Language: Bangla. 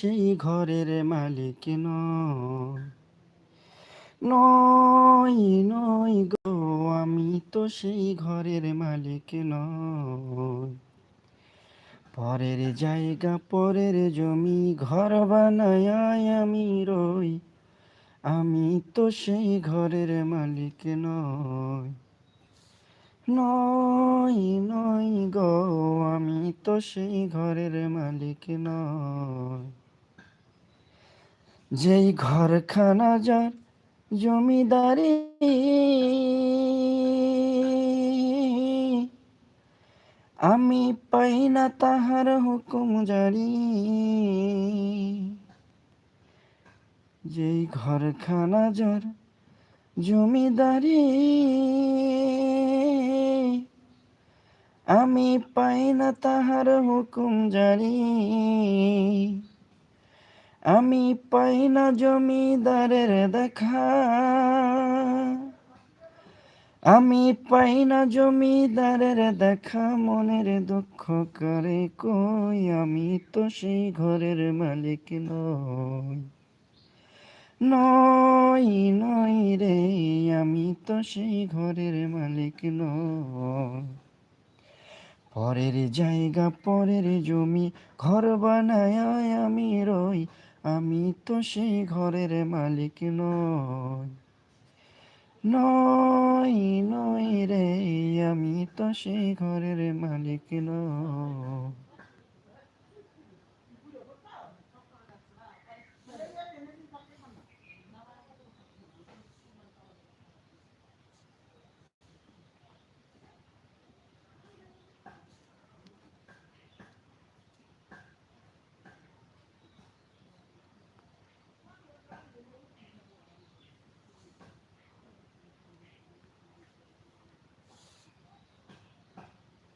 সেই ঘরের মালিক নয়। নয় গো, আমি তো সেই ঘরের মালিক নয় পরের জায়গা, পরের জমি, ঘর বানায় আমি রই। আমি তো সেই ঘরের মালিক নয় নয় নয় গো, আমি তো সেই ঘরের মালিক নয় যেই ঘরখানা যার জমিদারি। আমি পাই না তাহার হুকুম জারি। যেই ঘরখানা যার জমিদারি। আমি পাই না তাহার হুকুম জারি। আমি পাই না জমিদারের দেখা। আমি পাই না জমিদারের দেখা, মনের দুঃখ করে কই? আমি তো সেই ঘরের মালিক নই। নই নই রে, আমি তো সেই ঘরের মালিক নই। পরের জায়গা, পরের জমি, ঘর বানায় আমি রই। আমি তো সেই ঘরের মালিক নই। নই নই রে, আমি তো সেই ঘরের মালিক নই।